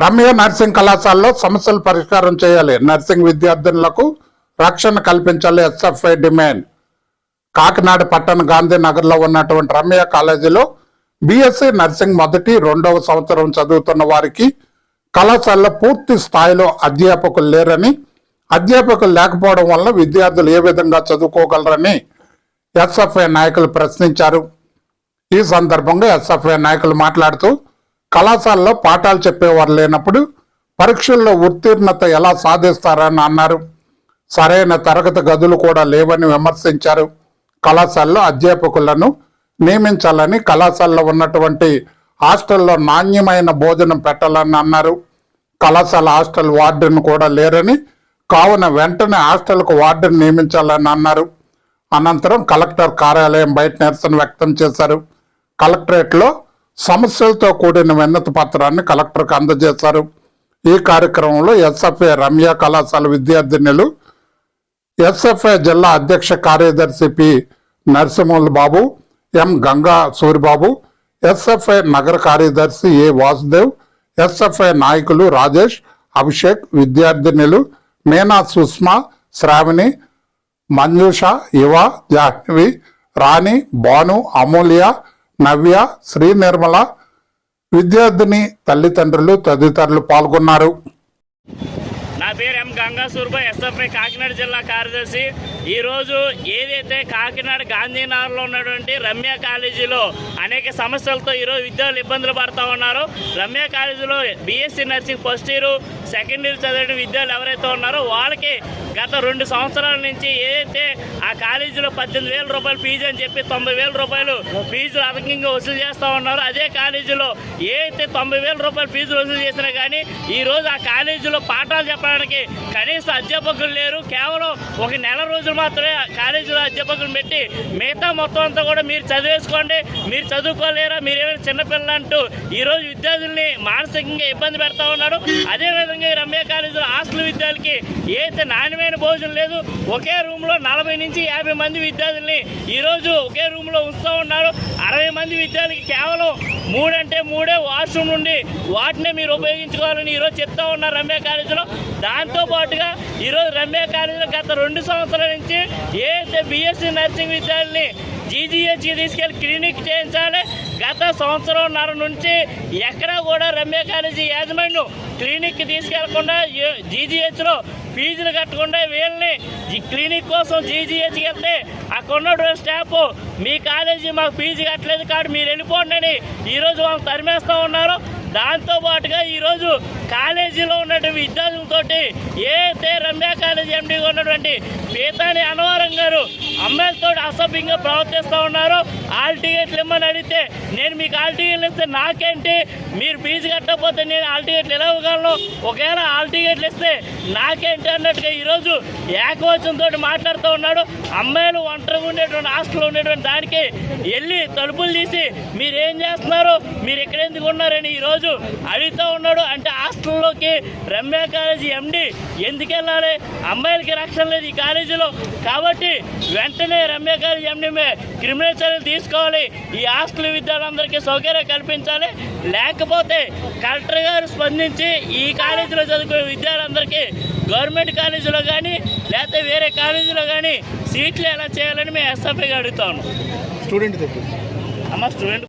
Ramya nursing కళాశాలలో సమస్యలు పరిష్కారం చేయాలి. నర్సింగ్ విద్యార్థినులకు రక్షణ కల్పించాలి. SFI demand. కాకినాడ పట్టణ గాంధీనగర్లో ఉన్నటువంటి రమ్య కాలేజీలో బీఎస్సీ నర్సింగ్ మొదటి రెండవ సంవత్సరం చదువుతున్న వారికి కళాశాలలో పూర్తి స్థాయిలో అధ్యాపకులు లేరని అధ్యాపకులు లేకపోవడం వల్ల విద్యార్థులు ఏ విధంగా చదువుకోగలరని ఎస్ఎఫ్ఐ నాయకులు ప్రశ్నించారు. ఈ సందర్భంగా ఎస్ఎఫ్ఐ నాయకులు మాట్లాడుతూ కళాశాలలో పాఠాలు చెప్పేవారు లేనప్పుడు పరీక్షల్లో ఉత్తీర్ణత ఎలా సాధిస్తారని అన్నారు. సరైన తరగతి గదులు కూడా లేవని విమర్శించారు. కళాశాలలో అధ్యాపకులను నియమించాలని కళాశాలలో ఉన్నటువంటి హాస్టల్లో నాణ్యమైన భోజనం పెట్టాలని అన్నారు. కళాశాల హాస్టల్ వార్డెన్ కూడా లేరని కావున వెంటనే హాస్టల్కు వార్డెన్ నియమించాలని అన్నారు. అనంతరం కలెక్టర్ కార్యాలయం బయట నిరసన వ్యక్తం చేశారు. కలెక్టరేట్లో సమస్యలతో కూడిన విన్నత పత్రాన్ని కలెక్టర్కు అందజేశారు. ఈ కార్యక్రమంలో ఎస్ఎఫ్ఏ రమ్య కళాశాల విద్యార్థినులు ఎస్ఎఫ్ఐ జిల్లా అధ్యక్ష కార్యదర్శి P Narasimhula Babu M Ganga Suribabu SFI నగర కార్యదర్శి ఏ వాసుదేవ్ ఎస్ఎఫ్ఐ నాయకులు రాజేష్ అభిషేక్ విద్యార్థినులు మీనా సుష్మా శ్రావణి మంజుష యువ జాహ్నవి రాణి భాను అమూల్య నవ్య శ్రీ నిర్మల విద్యార్థిని తల్లిదండ్రులు తదితరులు పాల్గొన్నారు. నా పేరు ఎం గంగా సూర్బ ఎస్ఎఫ్ఐ కాకినాడ జిల్లా కార్యదర్శి. ఈరోజు ఏదైతే కాకినాడ గాంధీనగర్లో ఉన్నటువంటి రమ్య కాలేజీలో అనేక సమస్యలతో ఈరోజు విద్యార్థులు ఇబ్బందులు పడతా ఉన్నారు. రమ్య కాలేజీలో BSc nursing first year second year చదివిన విద్యార్థులు ఎవరైతే ఉన్నారో వాళ్ళకి గత రెండు సంవత్సరాల నుంచి ఏదైతే ఆ కాలేజీలో పద్దెనిమిది వేల రూపాయలు ఫీజు అని చెప్పి తొంభై వేల రూపాయలు ఫీజులు అధికంగా వసూలు చేస్తూ ఉన్నారు అదే కాలేజీలో ఏదైతే తొంభై వేల రూపాయలు ఫీజులు వసూలు చేసినా కానీ ఈ రోజు ఆ కాలేజీలో పాఠాలు చెప్పడానికి కనీస అధ్యాపకులు లేరు. కేవలం ఒక నెల రోజులు మాత్రమే కాలేజీలో అధ్యాపకులు పెట్టి మిగతా మొత్తం అంతా కూడా మీరు చదివేసుకోండి. మీరు చదువుకోలేరా? మీరు ఏమైనా చిన్నపిల్లలు అంటూ ఈ రోజు విద్యార్థుల్ని మానసికంగా ఇబ్బంది పెడతా ఉన్నారు. అదేవిధంగా ఈ రమ్య కాలేజీలో హాస్టల్ విద్యార్థులకి ఏదైతే నాణ్యమైన భోజనం లేదు ఒకే రూమ్లో నలభై నుంచి యాభై మంది విద్యార్థుల్ని ఈరోజు ఒకే రూమ్లో ఉంచుతూ ఉన్నారు. అరవై మంది విద్యార్థులకి కేవలం మూడంటే మూడే వాష్రూమ్ నుండి వాటినే మీరు ఉపయోగించుకోవాలని ఈరోజు చెప్తా ఉన్నారు రమ్య కాలేజీలో. దాంతో పాటుగా ఈరోజు రమ్య కాలేజీలో గత రెండు సంవత్సరాల నుంచి ఏదైతే బీఎస్సీ నర్సింగ్ విద్యార్థుల్ని జీజీహెచ్కి తీసుకెళ్ళి క్లినిక్ చేయించాలి. గత సంవత్సరంన్నర నుంచి ఎక్కడా కూడా రమ్య కాలేజీ యాజమాన్యం క్లినిక్కి తీసుకెళ్ళకుండా జీజీహెచ్లో ఫీజులు కట్టకుండా వీళ్ళని ఈ క్లినిక్ కోసం జీజీహెచ్కి వెళ్తే అక్కడ స్టాఫ్ మీ కాలేజీ మాకు ఫీజు కట్టలేదు కాదు మీరు వెళ్ళిపోండి అని ఈరోజు వాళ్ళు తరిమేస్తూ ఉన్నారు. దాంతో పాటుగా ఈరోజు కాలేజీలో ఉన్నటువంటి విద్యార్థులతోటి ఏతే రమ్య కాలేజీ ఎండీగా ఉన్నటువంటి పీతాని అనవరం గారు అమ్మాయిలతో అసభ్యంగా ప్రవర్తిస్తూ ఉన్నారు. ఆల్ టికెట్లు ఇమ్మని అడిగితే నేను మీకు ఆల్ టికెట్లు ఇస్తే నాకేంటి? మీరు ఫీజు కట్టకపోతే నేను ఆల్ టికెట్లు ఎలా ఇవ్వగలను? ఒకవేళ ఆల్ టికెట్లు ఇస్తే నాకేంటి? అన్నట్టుగా ఈరోజు ఏకవచనంతో మాట్లాడుతూ ఉన్నాడు. అమ్మాయిలు ఒంటరిగా ఉండేటువంటి హాస్టల్లో ఉండేటువంటి దానికి వెళ్ళి తలుపులు తీసి మీరేం చేస్తున్నారు? మీరు ఎక్కడ ఎందుకు ఉన్నారని ఈరోజు అడుగుతూ ఉన్నాడు. అంటే హాస్టల్లోకి రమ్య కాలేజీ ఎండి ఎందుకు వెళ్ళాలి అమ్మాయిలకి రక్షణ లేదు ఈ కాలేజీలో. కాబట్టి వెంటనే రమ్య కాలేజీ ఎండి క్రిమినల్ చర్యలు తీసుకోవాలి. ఈ హాస్టల్ విద్యార్థులందరికీ సౌకర్యం కల్పించాలి. లేకపోతే కలెక్టర్ గారు స్పందించి ఈ కాలేజీలో చదువుకునే విద్యార్థులందరికీ గవర్నమెంట్ కాలేజీలో కానీ లేకపోతే వేరే కాలేజీలో కానీ సీట్లు ఎలా చేయాలని మేము ఎస్ఎఫ్ఐగా అడుగుతాను స్టూడెంట్ అమ్మ స్టూడెంట్